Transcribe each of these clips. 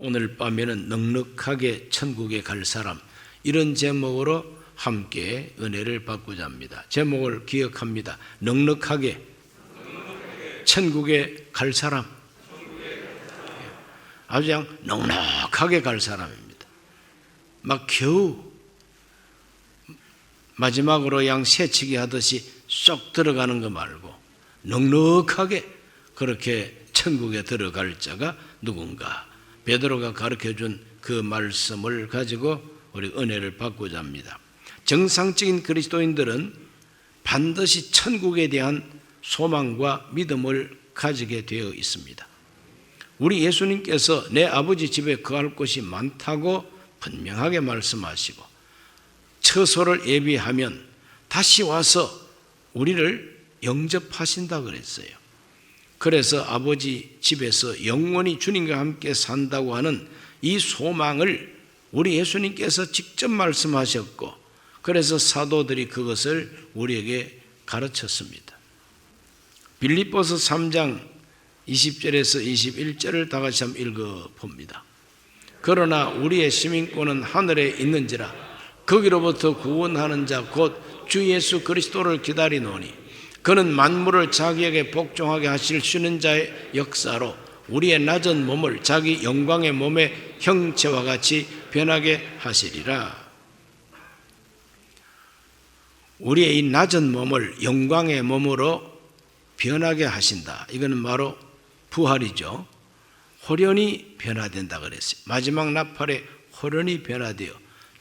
오늘 밤에는 넉넉하게 천국에 갈 사람 이런 제목으로 함께 은혜를 받고자 합니다. 제목을 기억합니다. 넉넉하게 천국에 갈 사람 아주 그냥 넉넉하게 갈 사람입니다. 막 겨우 마지막으로 양 새치기 하듯이 쏙 들어가는 거 말고 넉넉하게 그렇게 천국에 들어갈 자가 누군가 베드로가 가르쳐 준 그 말씀을 가지고 우리 은혜를 받고자 합니다. 정상적인 그리스도인들은 반드시 천국에 대한 소망과 믿음을 가지게 되어 있습니다. 우리 예수님께서 내 아버지 집에 거할 곳이 많다고 분명하게 말씀하시고 처소를 예비하면 다시 와서 우리를 영접하신다 그랬어요. 그래서 아버지 집에서 영원히 주님과 함께 산다고 하는 이 소망을 우리 예수님께서 직접 말씀하셨고 그래서 사도들이 그것을 우리에게 가르쳤습니다. 빌립보서 3장 20절에서 21절을 다 같이 한번 읽어 봅니다. 그러나 우리의 시민권은 하늘에 있는지라 거기로부터 구원하는 자 곧 주 예수 그리스도를 기다리노니 그는 만물을 자기에게 복종하게 하실 쉬는 자의 역사로 우리의 낮은 몸을 자기 영광의 몸의 형체와 같이 변하게 하시리라. 우리의 이 낮은 몸을 영광의 몸으로 변하게 하신다. 이거는 바로 부활이죠. 호련히 변화된다 그랬어요. 마지막 나팔에 호련히 변화되어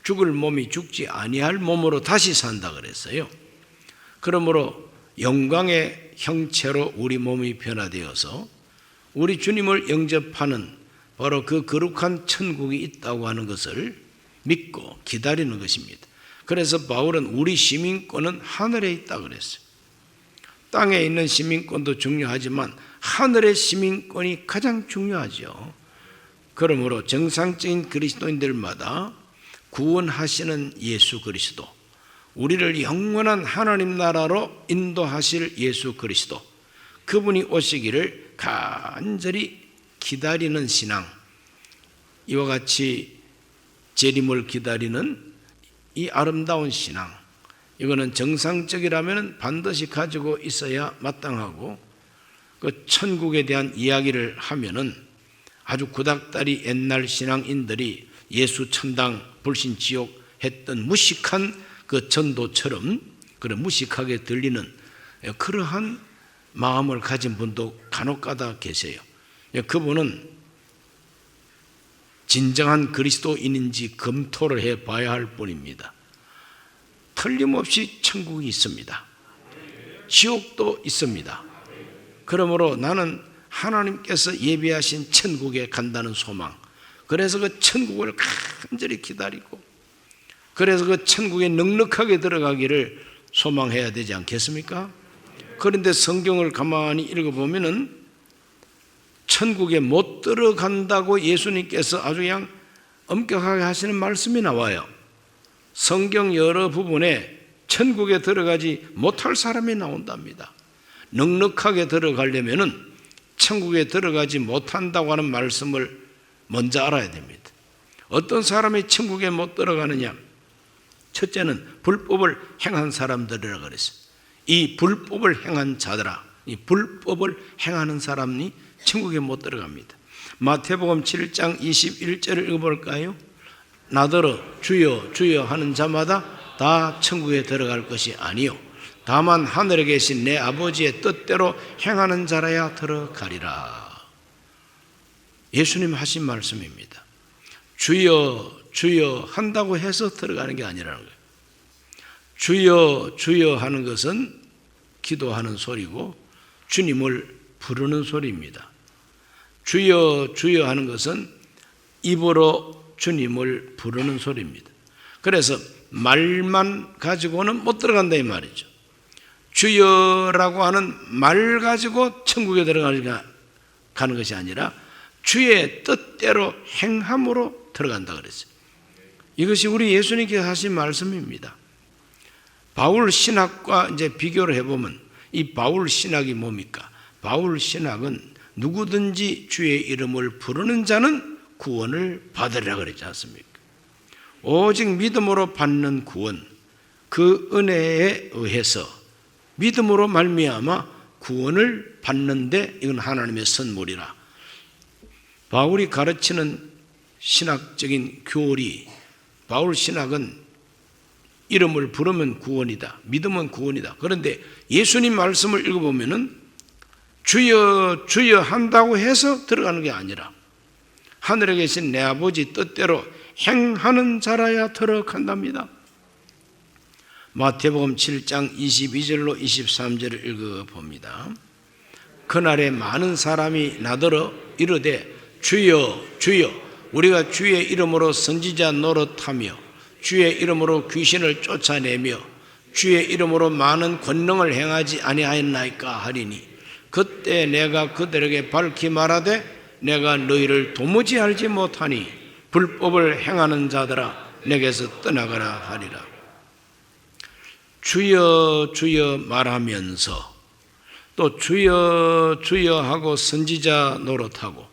죽을 몸이 죽지 아니할 몸으로 다시 산다 그랬어요. 그러므로 영광의 형체로 우리 몸이 변화되어서 우리 주님을 영접하는 바로 그 거룩한 천국이 있다고 하는 것을 믿고 기다리는 것입니다. 그래서 바울은 우리 시민권은 하늘에 있다 그랬어요. 땅에 있는 시민권도 중요하지만 하늘의 시민권이 가장 중요하죠. 그러므로 정상적인 그리스도인들마다 구원하시는 예수 그리스도, 우리를 영원한 하나님 나라로 인도하실 예수 그리스도, 그분이 오시기를 간절히 기다리는 신앙, 이와 같이 재림을 기다리는 이 아름다운 신앙, 이거는 정상적이라면 반드시 가지고 있어야 마땅하고 그 천국에 대한 이야기를 하면은 아주 구닥다리 옛날 신앙인들이 예수 천당 불신 지옥 했던 무식한 그 전도처럼 그런 무식하게 들리는 그러한 마음을 가진 분도 간혹가다 계세요. 그분은 진정한 그리스도인인지 검토를 해 봐야 할 뿐입니다. 틀림없이 천국이 있습니다. 지옥도 있습니다. 그러므로 나는 하나님께서 예비하신 천국에 간다는 소망, 그래서 그 천국을 간절히 기다리고, 그래서 그 천국에 넉넉하게 들어가기를 소망해야 되지 않겠습니까? 그런데 성경을 가만히 읽어보면은 천국에 못 들어간다고 예수님께서 아주 그냥 엄격하게 하시는 말씀이 나와요. 성경 여러 부분에 천국에 들어가지 못할 사람이 나온답니다. 넉넉하게 들어가려면은 천국에 들어가지 못한다고 하는 말씀을 먼저 알아야 됩니다. 어떤 사람이 천국에 못 들어가느냐? 첫째는 불법을 행한 사람들이라 그랬어요. 이 불법을 행한 자들아, 이 불법을 행하는 사람이 천국에 못 들어갑니다. 마태복음 7장 21절을 읽어볼까요? 나더러 주여 주여 하는 자마다 다 천국에 들어갈 것이 아니요 다만 하늘에 계신 내 아버지의 뜻대로 행하는 자라야 들어가리라. 예수님 하신 말씀입니다. 주여 주여 한다고 해서 들어가는 게 아니라는 거예요. 주여 주여 하는 것은 기도하는 소리고 주님을 부르는 소리입니다. 주여 주여 하는 것은 입으로 주님을 부르는 소리입니다. 그래서 말만 가지고는 못 들어간다 이 말이죠. 주여라고 하는 말 가지고 천국에 들어가는 것이 아니라 주의 뜻대로 행함으로 들어간다 그랬어요. 이것이 우리 예수님께서 하신 말씀입니다. 바울 신학과 이제 비교를 해보면 이 바울 신학이 뭡니까? 바울 신학은 누구든지 주의 이름을 부르는 자는 구원을 받으리라 그랬지 않습니까? 오직 믿음으로 받는 구원, 그 은혜에 의해서 믿음으로 말미암아 구원을 받는데 이건 하나님의 선물이라. 바울이 가르치는 신학적인 교리, 바울 신학은 이름을 부르면 구원이다. 믿으면 구원이다. 그런데 예수님 말씀을 읽어보면은 주여, 주여 한다고 해서 들어가는 게 아니라 하늘에 계신 내 아버지 뜻대로 행하는 자라야 들어간답니다. 마태복음 7장 22절로 23절을 읽어봅니다. 그날에 많은 사람이 나더러 이르되 주여 주여 우리가 주의 이름으로 선지자 노릇하며 주의 이름으로 귀신을 쫓아내며 주의 이름으로 많은 권능을 행하지 아니하였나이까 하리니 그때 내가 그들에게 밝히 말하되 내가 너희를 도무지 알지 못하니 불법을 행하는 자들아 내게서 떠나가라 하리라. 주여 주여 말하면서 또 주여 주여 하고 선지자 노릇하고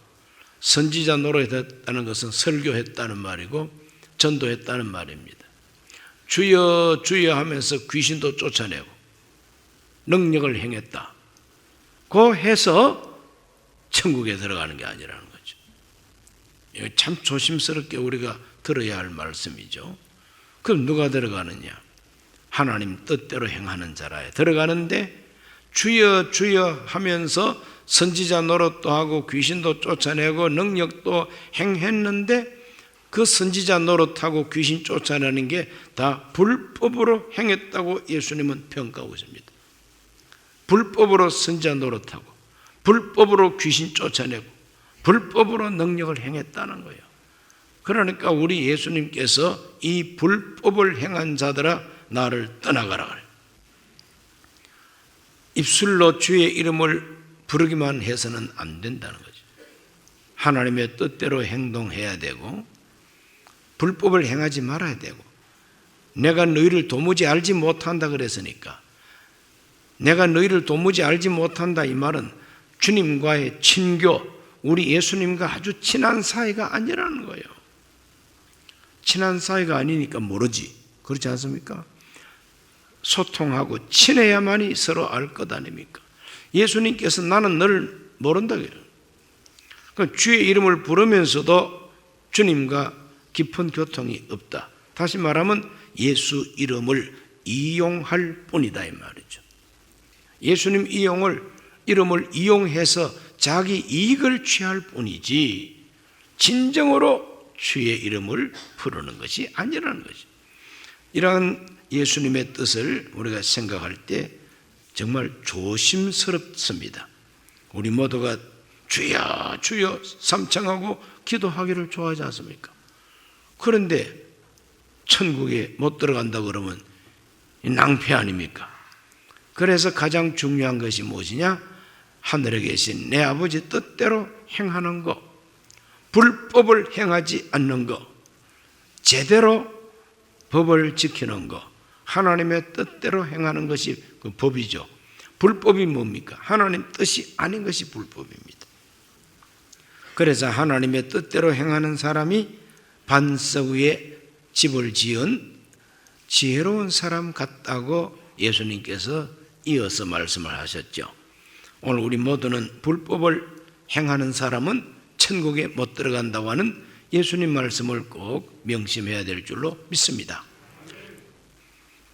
선지자 노릇했다는 것은 설교했다는 말이고 전도했다는 말입니다. 주여 주여 하면서 귀신도 쫓아내고 능력을 행했다. 고 해서 천국에 들어가는 게 아니라는 거죠. 이거 참 조심스럽게 우리가 들어야 할 말씀이죠. 그럼 누가 들어가느냐? 하나님 뜻대로 행하는 자라에 들어가는데 주여 주여 하면서 선지자 노릇도 하고 귀신도 쫓아내고 능력도 행했는데 그 선지자 노릇하고 귀신 쫓아내는 게 다 불법으로 행했다고 예수님은 평가하고 있습니다. 불법으로 선지자 노릇하고 불법으로 귀신 쫓아내고 불법으로 능력을 행했다는 거예요. 그러니까 우리 예수님께서 이 불법을 행한 자들아 나를 떠나가라. 입술로 주의 이름을 부르기만 해서는 안 된다는 거죠. 하나님의 뜻대로 행동해야 되고 불법을 행하지 말아야 되고 내가 너희를 도무지 알지 못한다 그랬으니까 내가 너희를 도무지 알지 못한다 이 말은 주님과의 친교 우리 예수님과 아주 친한 사이가 아니라는 거예요. 친한 사이가 아니니까 모르지. 그렇지 않습니까? 소통하고 친해야만이 서로 알 것 아닙니까? 예수님께서 나는 너를 모른다 그래요. 그 주의 이름을 부르면서도 주님과 깊은 교통이 없다. 다시 말하면 예수 이름을 이용할 뿐이다 이 말이죠. 예수님 이용을 이름을 이용해서 자기 이익을 취할 뿐이지 진정으로 주의 이름을 부르는 것이 아니라는 거죠. 이러한 예수님의 뜻을 우리가 생각할 때 정말 조심스럽습니다. 우리 모두가 주여 주여 삼창하고 기도하기를 좋아하지 않습니까? 그런데 천국에 못 들어간다 그러면 낭패 아닙니까? 그래서 가장 중요한 것이 무엇이냐? 하늘에 계신 내 아버지 뜻대로 행하는 것, 불법을 행하지 않는 것, 제대로 법을 지키는 것, 하나님의 뜻대로 행하는 것이 그 법이죠. 불법이 뭡니까? 하나님 뜻이 아닌 것이 불법입니다. 그래서 하나님의 뜻대로 행하는 사람이 반석 위에 집을 지은 지혜로운 사람 같다고 예수님께서 이어서 말씀을 하셨죠. 오늘 우리 모두는 불법을 행하는 사람은 천국에 못 들어간다고 하는 예수님 말씀을 꼭 명심해야 될 줄로 믿습니다.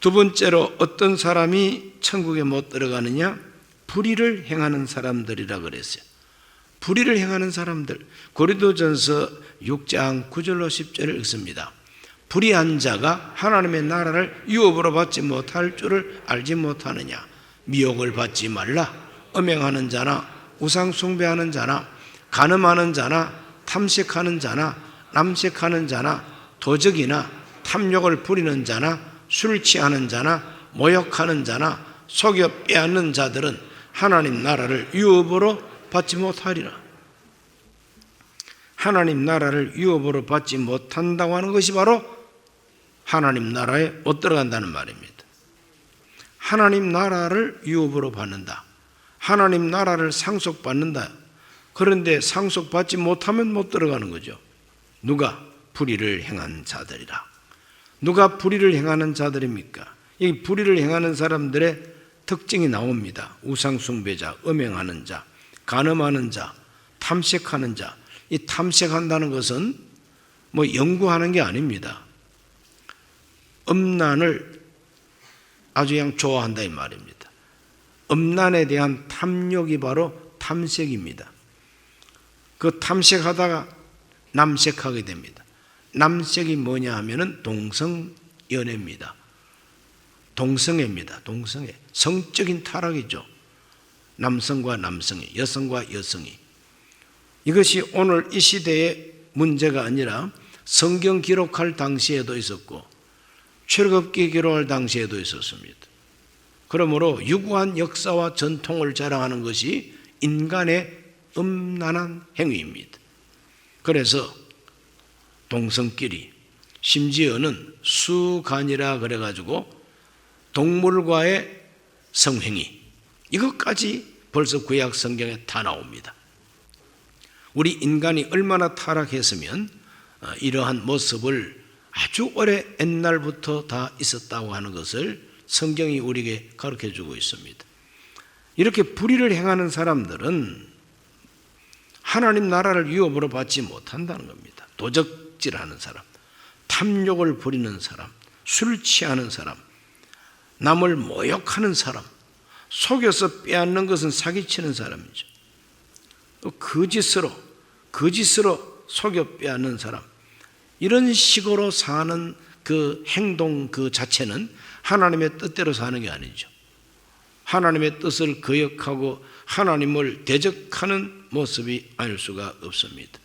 두 번째로 어떤 사람이 천국에 못 들어가느냐? 불의를 행하는 사람들이라 그랬어요. 불의를 행하는 사람들. 고린도전서 6장 9절로 10절을 읽습니다. 불의한 자가 하나님의 나라를 유업으로 받지 못할 줄을 알지 못하느냐? 미혹을 받지 말라. 음행하는 자나 우상 숭배하는 자나 간음하는 자나 탐색하는 자나 남색하는 자나 도적이나 탐욕을 부리는 자나 술 취하는 자나 모욕하는 자나 속여 빼앗는 자들은 하나님 나라를 유업으로 받지 못하리라. 하나님 나라를 유업으로 받지 못한다고 하는 것이 바로 하나님 나라에 못 들어간다는 말입니다. 하나님 나라를 유업으로 받는다. 하나님 나라를 상속받는다. 그런데 상속받지 못하면 못 들어가는 거죠. 누가 불의를 행한 자들이라. 누가 불의를 행하는 자들입니까? 이 불의를 행하는 사람들의 특징이 나옵니다. 우상숭배자, 음행하는 자, 간음하는 자, 탐색하는 자. 이 탐색한다는 것은 뭐 연구하는 게 아닙니다. 음란을 아주 그냥 좋아한다 이 말입니다. 음란에 대한 탐욕이 바로 탐색입니다. 그 탐색하다가 남색하게 됩니다. 남색이 뭐냐 하면은 동성 연애입니다. 동성애입니다. 동성애. 성적인 타락이죠. 남성과 남성이, 여성과 여성이. 이것이 오늘 이 시대의 문제가 아니라 성경 기록할 당시에도 있었고 출애굽기 기록할 당시에도 있었습니다. 그러므로 유구한 역사와 전통을 자랑하는 것이 인간의 음란한 행위입니다. 그래서 동성끼리 심지어는 수간이라 그래가지고 동물과의 성행위 이것까지 벌써 구약 성경에 다 나옵니다. 우리 인간이 얼마나 타락했으면 어, 이러한 모습을 아주 오래 옛날부터 다 있었다고 하는 것을 성경이 우리에게 가르쳐 주고 있습니다. 이렇게 불의를 행하는 사람들은 하나님 나라를 위협으로 받지 못한다는 겁니다. 도적 질하는 사람, 탐욕을 부리는 사람, 술 취하는 사람, 남을 모욕하는 사람, 속여서 빼앗는 것은 사기치는 사람이죠. 또 거짓으로, 거짓으로 속여 빼앗는 사람, 이런 식으로 사는 그 행동 그 자체는 하나님의 뜻대로 사는 게 아니죠. 하나님의 뜻을 거역하고 하나님을 대적하는 모습이 아닐 수가 없습니다.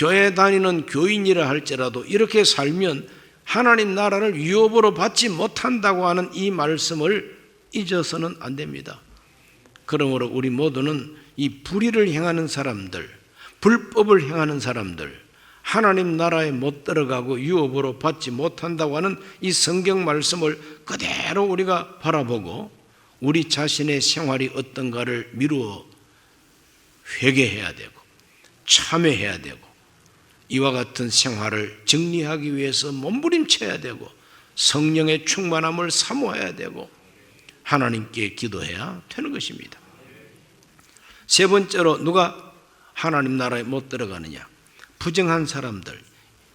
교회 다니는 교인이라 할지라도 이렇게 살면 하나님 나라를 유업으로 받지 못한다고 하는 이 말씀을 잊어서는 안 됩니다. 그러므로 우리 모두는 이 불의를 행하는 사람들, 불법을 행하는 사람들, 하나님 나라에 못 들어가고 유업으로 받지 못한다고 하는 이 성경 말씀을 그대로 우리가 바라보고 우리 자신의 생활이 어떤가를 미루어 회개해야 되고 참회해야 되고 이와 같은 생활을 정리하기 위해서 몸부림쳐야 되고 성령의 충만함을 사모해야 되고 하나님께 기도해야 되는 것입니다. 세 번째로 누가 하나님 나라에 못 들어가느냐? 부정한 사람들.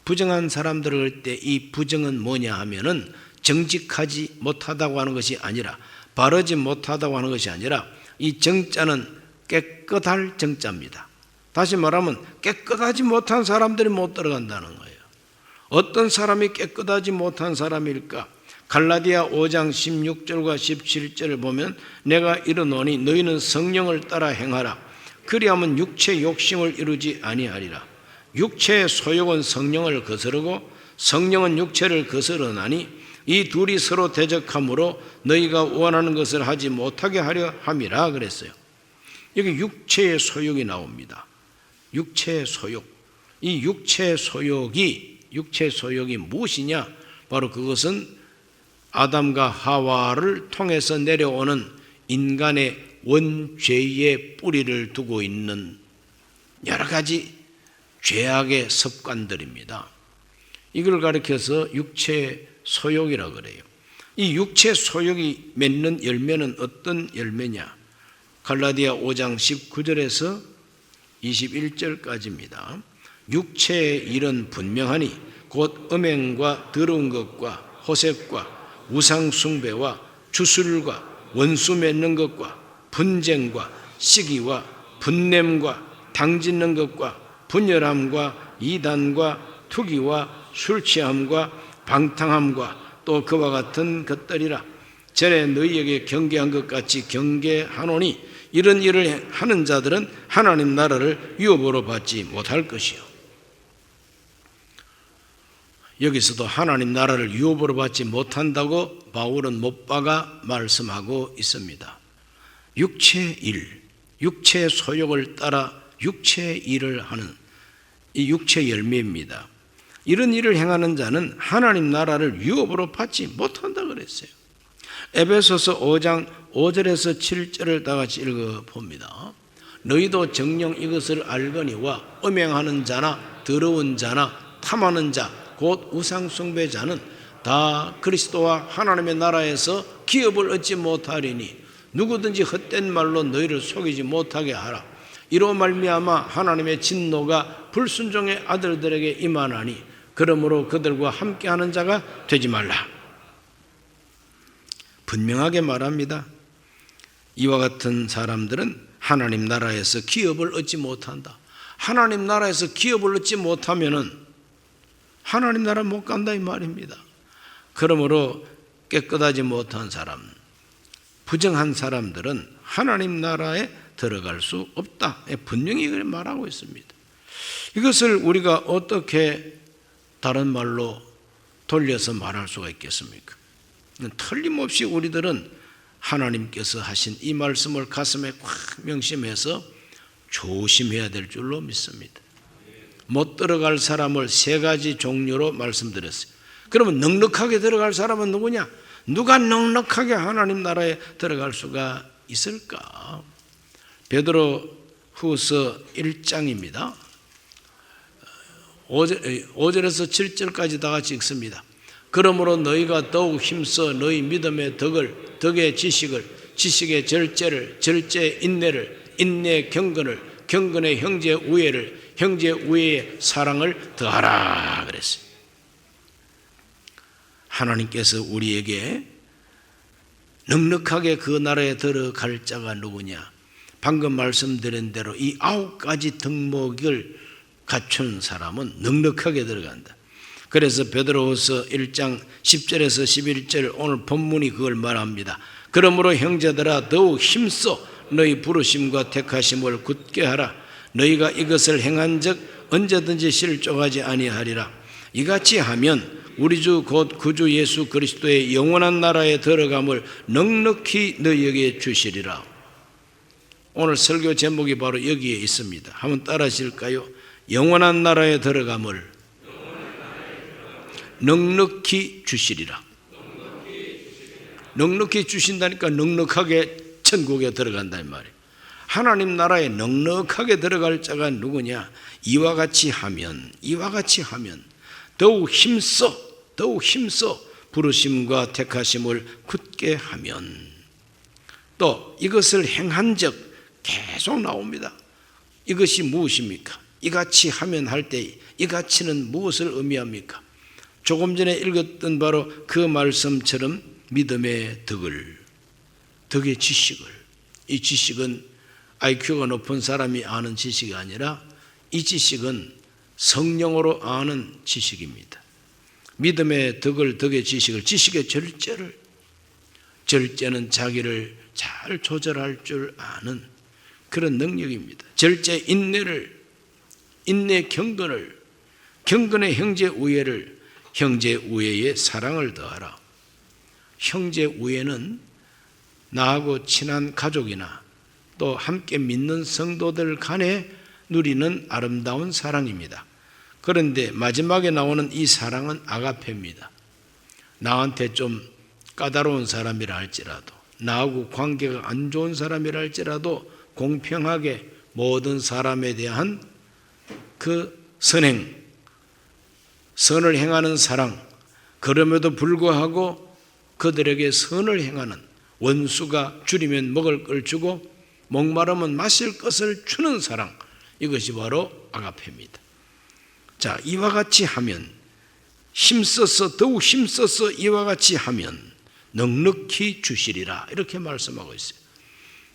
부정한 사람들을 할 때 이 부정은 뭐냐 하면은 정직하지 못하다고 하는 것이 아니라 바르지 못하다고 하는 것이 아니라 이 정자는 깨끗할 정자입니다. 다시 말하면 깨끗하지 못한 사람들이 못 들어간다는 거예요. 어떤 사람이 깨끗하지 못한 사람일까? 갈라디아 5장 16절과 17절을 보면 내가 이르노니 너희는 성령을 따라 행하라. 그리하면 육체 욕심을 이루지 아니하리라. 육체의 소욕은 성령을 거스르고 성령은 육체를 거스르나니 이 둘이 서로 대적함으로 너희가 원하는 것을 하지 못하게 하려 함이라 그랬어요. 여기 육체의 소욕이 나옵니다. 육체의 소욕. 이 육체의 소욕이 육체의 소욕이 무엇이냐? 바로 그것은 아담과 하와를 통해서 내려오는 인간의 원죄의 뿌리를 두고 있는 여러 가지 죄악의 습관들입니다. 이걸 가리켜서 육체 소욕이라 그래요. 이 육체 소욕이 맺는 열매는 어떤 열매냐? 갈라디아 5장 19절에서 21절까지입니다. 육체의 일은 분명하니 곧 음행과 더러운 것과 호색과 우상숭배와 주술과 원수 맺는 것과 분쟁과 시기와 분냄과 당짓는 것과 분열함과 이단과 투기와 술취함과 방탕함과 또 그와 같은 것들이라 전에 너희에게 경계한 것 같이 경계하노니 이런 일을 하는 자들은 하나님 나라를 유업으로 받지 못할 것이요. 여기서도 하나님 나라를 유업으로 받지 못한다고 바울은 못 박아 말씀하고 있습니다. 육체의 일, 육체의 소욕을 따라 육체의 일을 하는 이 육체 열매입니다. 이런 일을 행하는 자는 하나님 나라를 유업으로 받지 못한다 그랬어요. 에베소서 5장 5절에서 7절을 다 같이 읽어 봅니다. 너희도 정령 이것을 알거니와 음행하는 자나 더러운 자나 탐하는 자, 곧 우상 숭배자는 다 그리스도와 하나님의 나라에서 기업을 얻지 못하리니 누구든지 헛된 말로 너희를 속이지 못하게 하라. 이로 말미암아 하나님의 진노가 불순종의 아들들에게 임하나니 그러므로 그들과 함께하는 자가 되지 말라. 분명하게 말합니다. 이와 같은 사람들은 하나님 나라에서 기업을 얻지 못한다. 하나님 나라에서 기업을 얻지 못하면은 하나님 나라 못 간다 이 말입니다. 그러므로 깨끗하지 못한 사람, 부정한 사람들은 하나님 나라에 들어갈 수 없다. 예, 분명히 말하고 있습니다. 이것을 우리가 어떻게 다른 말로 돌려서 말할 수가 있겠습니까? 틀림없이 우리들은 하나님께서 하신 이 말씀을 가슴에 꽉 명심해서 조심해야 될 줄로 믿습니다. 못 들어갈 사람을 세 가지 종류로 말씀드렸어요. 그러면 넉넉하게 들어갈 사람은 누구냐? 누가 넉넉하게 하나님 나라에 들어갈 수가 있을까? 베드로 후서 1장입니다. 5절 에서 7절까지 다 같이 읽습니다. 그러므로 너희가 더욱 힘써 너희 믿음의 덕을 덕의 지식을 지식의 절제를 절제 인내를 인내 경건을 경건의 형제 우애를 형제 우애의 사랑을 더하라 그랬어요. 하나님께서 우리에게 넉넉하게 그 나라에 들어갈 자가 누구냐? 방금 말씀드린 대로 이 아홉 가지 덕목을 갖춘 사람은 넉넉하게 들어간다. 그래서 베드로후서 1장 10절에서 11절 오늘 본문이 그걸 말합니다. 그러므로 형제들아 더욱 힘써 너희 부르심과 택하심을 굳게 하라. 너희가 이것을 행한즉 언제든지 실족하지 아니하리라. 이같이 하면 우리 주 곧 구주 예수 그리스도의 영원한 나라에 들어감을 넉넉히 너희에게 주시리라. 오늘 설교 제목이 바로 여기에 있습니다. 한번 따라 하실까요? 영원한 나라에 들어감을 넉넉히 주시리라. 넉넉히 주신다니까 넉넉하게 천국에 들어간다는 말이에요. 하나님 나라에 넉넉하게 들어갈 자가 누구냐? 이와 같이 하면, 이와 같이 하면 더욱 힘써, 더욱 힘써 부르심과 택하심을 굳게 하면 또 이것을 행한 적 계속 나옵니다. 이것이 무엇입니까? 이같이 하면 할 때 이같이는 무엇을 의미합니까? 조금 전에 읽었던 바로 그 말씀처럼 믿음의 덕을 덕의 지식을 이 지식은 IQ가 높은 사람이 아는 지식이 아니라 이 지식은 성령으로 아는 지식입니다. 믿음의 덕을 덕의 지식을 지식의 절제를 절제는 자기를 잘 조절할 줄 아는 그런 능력입니다. 절제 인내를 인내 경건을 경건의 형제 우애를 형제 우애의 사랑을 더하라. 형제 우애는 나하고 친한 가족이나 또 함께 믿는 성도들 간에 누리는 아름다운 사랑입니다. 그런데 마지막에 나오는 이 사랑은 아가페입니다. 나한테 좀 까다로운 사람이라 할지라도 나하고 관계가 안 좋은 사람이라 할지라도 공평하게 모든 사람에 대한 그 선행, 선을 행하는 사랑, 그럼에도 불구하고 그들에게 선을 행하는 원수가 줄이면 먹을 걸 주고 목마르면 마실 것을 주는 사랑, 이것이 바로 아가페입니다. 자, 이와 같이 하면 힘써서 더욱 힘써서 이와 같이 하면 넉넉히 주시리라 이렇게 말씀하고 있어요.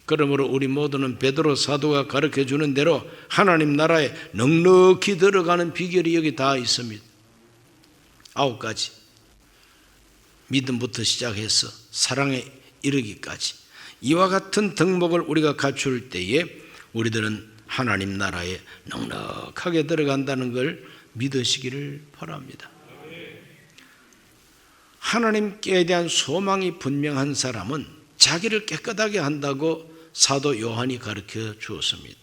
그러므로 우리 모두는 베드로 사도가 가르쳐 주는 대로 하나님 나라에 넉넉히 들어가는 비결이 여기 다 있습니다. 아홉 가지. 믿음부터 시작해서 사랑에 이르기까지 이와 같은 덕목을 우리가 갖출 때에 우리들은 하나님 나라에 넉넉하게 들어간다는 걸 믿으시기를 바랍니다. 하나님께 대한 소망이 분명한 사람은 자기를 깨끗하게 한다고 사도 요한이 가르쳐 주었습니다.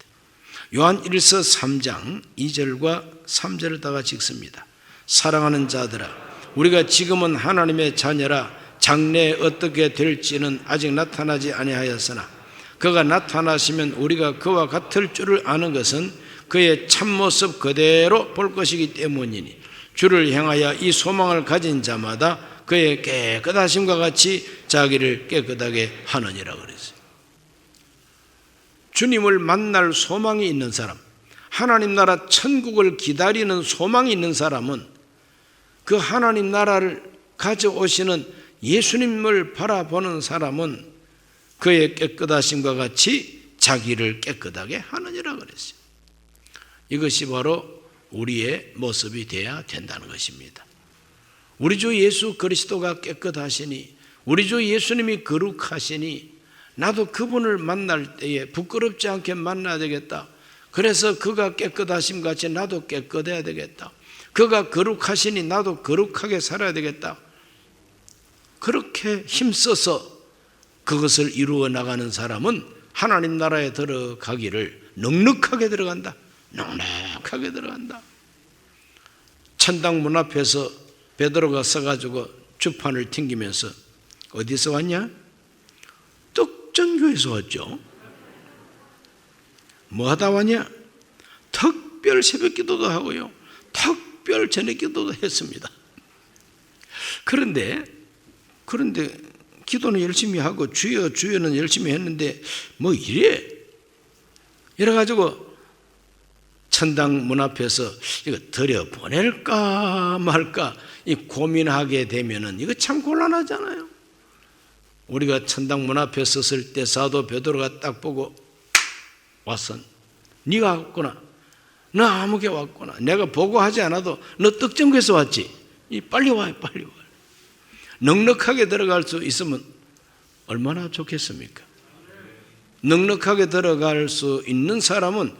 요한 1서 3장 2절과 3절을 다 같이 읽습니다. 사랑하는 자들아 우리가 지금은 하나님의 자녀라 장래에 어떻게 될지는 아직 나타나지 아니하였으나 그가 나타나시면 우리가 그와 같을 줄을 아는 것은 그의 참모습 그대로 볼 것이기 때문이니 주를 향하여 이 소망을 가진 자마다 그의 깨끗하심과 같이 자기를 깨끗하게 하느니라 그랬어요. 주님을 만날 소망이 있는 사람, 하나님 나라 천국을 기다리는 소망이 있는 사람은 그 하나님 나라를 가져오시는 예수님을 바라보는 사람은 그의 깨끗하심과 같이 자기를 깨끗하게 하느니라 그랬어요. 이것이 바로 우리의 모습이 되어야 된다는 것입니다. 우리 주 예수 그리스도가 깨끗하시니 우리 주 예수님이 거룩하시니 나도 그분을 만날 때에 부끄럽지 않게 만나야 되겠다. 그래서 그가 깨끗하심 같이 나도 깨끗해야 되겠다. 그가 거룩하시니 나도 거룩하게 살아야 되겠다. 그렇게 힘써서 그것을 이루어 나가는 사람은 하나님 나라에 들어가기를 넉넉하게 들어간다. 넉넉하게 들어간다. 천당 문 앞에서 베드로가 서가지고 주판을 튕기면서 어디서 왔냐? 떡전교에서 왔죠. 뭐 하다 왔냐? 특별 새벽 기도도 하고요. 특 별 저녁 기도도 했습니다. 그런데 그런데 기도는 열심히 하고 주여 주여는 열심히 했는데 뭐 이래 이래 가지고 천당 문 앞에서 이거 들여 보낼까 말까 이 고민하게 되면은 이거 참 곤란하잖아요. 우리가 천당 문 앞에 섰을 때 사도 베드로가 딱 보고 왔선 네가 왔구나. 너 아무개 왔구나. 내가 보고하지 않아도 너 떡정구에서 왔지. 이 빨리 와, 빨리 와. 넉넉하게 들어갈 수 있으면 얼마나 좋겠습니까? 넉넉하게 들어갈 수 있는 사람은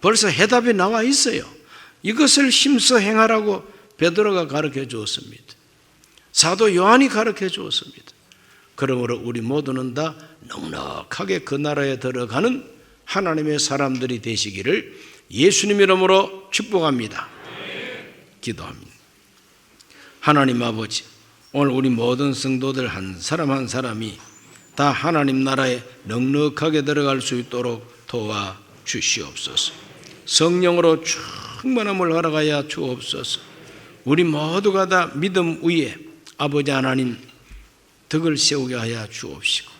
벌써 해답이 나와 있어요. 이것을 힘써 행하라고 베드로가 가르쳐 주었습니다. 사도 요한이 가르쳐 주었습니다. 그러므로 우리 모두는 다 넉넉하게 그 나라에 들어가는 하나님의 사람들이 되시기를 예수님 이름으로 축복합니다. 기도합니다. 하나님 아버지, 오늘 우리 모든 성도들 한 사람 한 사람이 다 하나님 나라에 넉넉하게 들어갈 수 있도록 도와 주시옵소서. 성령으로 충만함을 허락하여 주옵소서. 우리 모두가 다 믿음 위에 아버지 하나님 덕을 세우게 하여 주옵시고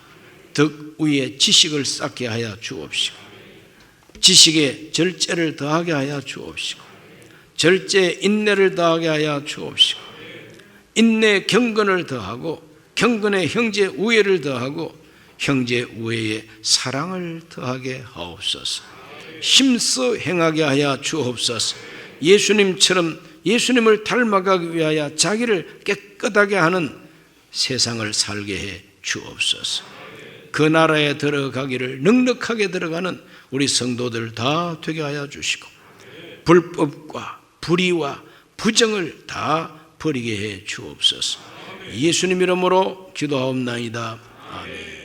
덕 위에 지식을 쌓게 하여 주옵시고 지식에 절제를 더하게 하여 주옵시고 절제 인내를 더하게 하여 주옵시고 인내 경건을 더하고 경건에 형제 우애를 더하고 형제 우애에 사랑을 더하게 하옵소서 힘써 행하게 하여 주옵소서 예수님처럼 예수님을 닮아가기 위하여 자기를 깨끗하게 하는 세상을 살게 해 주옵소서. 그 나라에 들어가기를 넉넉하게 들어가는 우리 성도들 다 되게 하여 주시고 불법과 불의와 부정을 다 버리게 해 주옵소서. 예수님 이름으로 기도하옵나이다. 아멘.